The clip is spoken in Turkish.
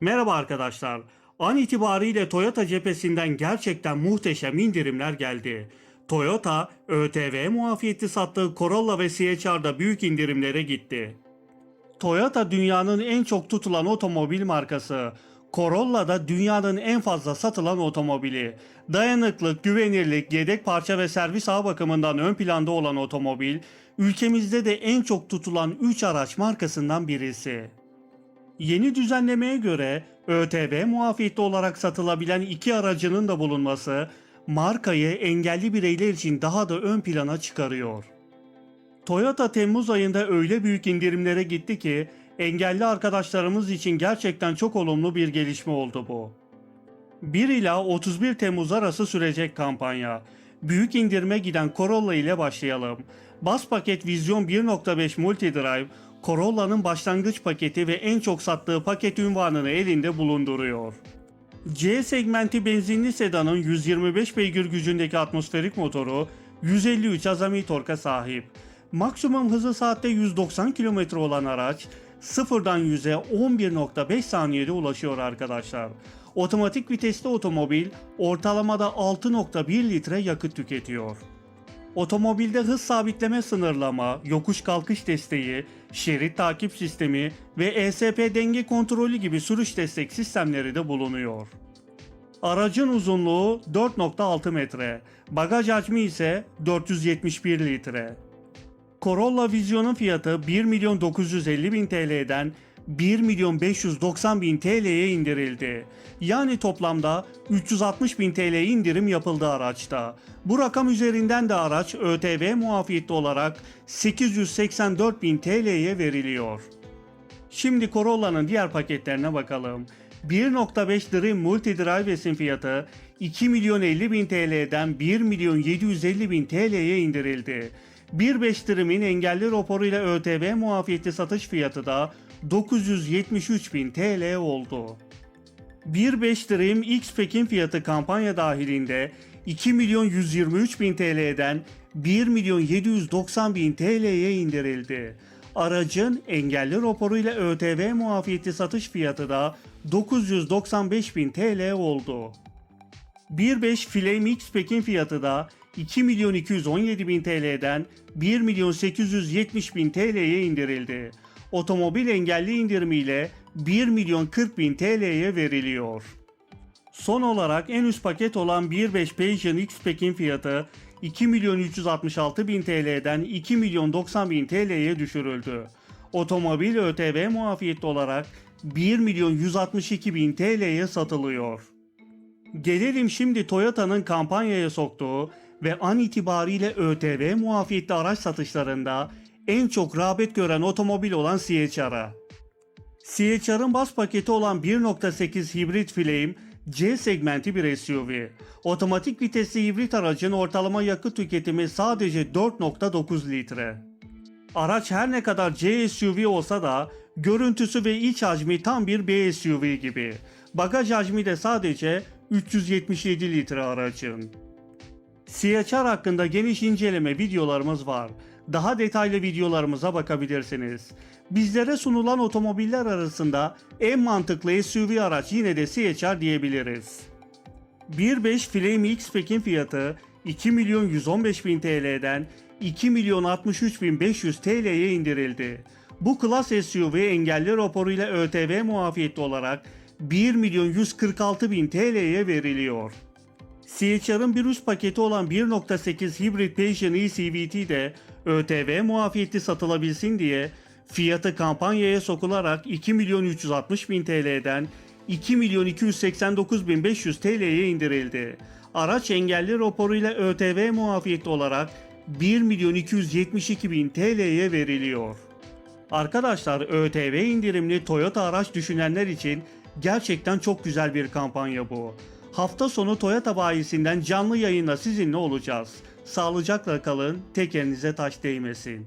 Merhaba arkadaşlar. An itibariyle Toyota cephesinden gerçekten muhteşem indirimler geldi. Toyota, ÖTV muafiyeti sattığı Corolla ve CHR'da büyük indirimlere gitti. Toyota dünyanın en çok tutulan otomobil markası. Corolla da dünyanın en fazla satılan otomobili. Dayanıklık, güvenirlik, yedek parça ve servis ağ bakımından ön planda olan otomobil, ülkemizde de en çok tutulan 3 araç markasından birisi. Yeni düzenlemeye göre ÖTV muafiyetli olarak satılabilen iki aracının da bulunması markayı engelli bireyler için daha da ön plana çıkarıyor. Toyota Temmuz ayında öyle büyük indirimlere gitti ki engelli arkadaşlarımız için gerçekten çok olumlu bir gelişme oldu bu. 1 ila 31 Temmuz arası sürecek kampanya. Büyük indirime giden Corolla ile başlayalım. Bas paket Vizyon 1.5 Multidrive, Corolla'nın başlangıç paketi ve en çok sattığı paket ünvanını elinde bulunduruyor. C segmenti benzinli sedanın 125 beygir gücündeki atmosferik motoru 153 azami torka sahip. Maksimum hızı saatte 190 km olan araç sıfırdan 100'e 11.5 saniyede ulaşıyor arkadaşlar. Otomatik vitesli otomobil ortalamada 6.1 litre yakıt tüketiyor. Otomobilde hız sabitleme sınırlama, yokuş kalkış desteği, şerit takip sistemi ve ESP denge kontrolü gibi sürüş destek sistemleri de bulunuyor. Aracın uzunluğu 4.6 metre, bagaj hacmi ise 471 litre. Corolla Vision'un fiyatı 1 milyon 950 bin TL'den 1 milyon 590 bin TL'ye indirildi. Yani toplamda 360 bin TL indirim yapıldı araçta. Bu rakam üzerinden de araç ÖTV muafiyetli olarak 884 bin TL'ye veriliyor. Şimdi Corolla'nın diğer paketlerine bakalım. 1.5 Dream Multi Drive'sin fiyatı 2 milyon 50 bin TL'den 1 milyon 750 bin TL'ye indirildi. 1.5 Dream'in engelli raporuyla ÖTV muafiyetli satış fiyatı da 973 bin TL oldu. 1.5 Dream X-Pack'in fiyatı kampanya dahilinde 2 milyon 123 bin TL'den 1 milyon 790 bin TL'ye indirildi. Aracın engelli raporuyla ÖTV muafiyeti satış fiyatı da 995 bin TL oldu. 1.5 Flame X-Pack'in fiyatı da 2 milyon 217 bin TL'den 1 milyon 870 bin TL'ye indirildi. Otomobil engelli indirimiyle 1 milyon 40 bin TL'ye veriliyor. Son olarak en üst paket olan 1.5 Passion X-Pack'in fiyatı 2 milyon 366 bin TL'den 2 milyon 90 bin TL'ye düşürüldü. Otomobil ÖTV muafiyetli olarak 1 milyon 162 bin TL'ye satılıyor. Gelelim şimdi Toyota'nın kampanyaya soktuğu ve an itibariyle ÖTV muafiyetli araç satışlarında en çok rağbet gören otomobil olan CHR'a. CHR'ın bas paketi olan 1.8 hibrit Flame C segmenti bir SUV. Otomatik vitesli hibrit aracın ortalama yakıt tüketimi sadece 4.9 litre. Araç her ne kadar C SUV olsa da görüntüsü ve iç hacmi tam bir B SUV gibi. Bagaj hacmi de sadece 377 litre aracın. CHR hakkında geniş inceleme videolarımız var. Daha detaylı videolarımıza bakabilirsiniz. Bizlere sunulan otomobiller arasında en mantıklı SUV araç yine de CHR diyebiliriz. 1.5 Flame X-Pack'in fiyatı 2 milyon 115 bin TL'den 2 milyon 63 bin 500 TL'ye indirildi. Bu klas SUV engelli raporuyla ÖTV muafiyetli olarak 1 milyon 146 bin TL'ye veriliyor. CHR'ın bir üst paketi olan 1.8 Hybrid Passion eCVT de ÖTV muafiyetli satılabilsin diye fiyatı kampanyaya sokularak 2 milyon 360 bin TL'den 2 milyon 289 bin 500 TL'ye indirildi. Araç engelli raporuyla ÖTV muafiyetli olarak 1 milyon 272 bin TL'ye veriliyor. Arkadaşlar ÖTV indirimli Toyota araç düşünenler için gerçekten çok güzel bir kampanya bu. Hafta sonu Toyota bayisinden canlı yayında sizinle olacağız. Sağlıcakla kalın, tekerinize taş değmesin.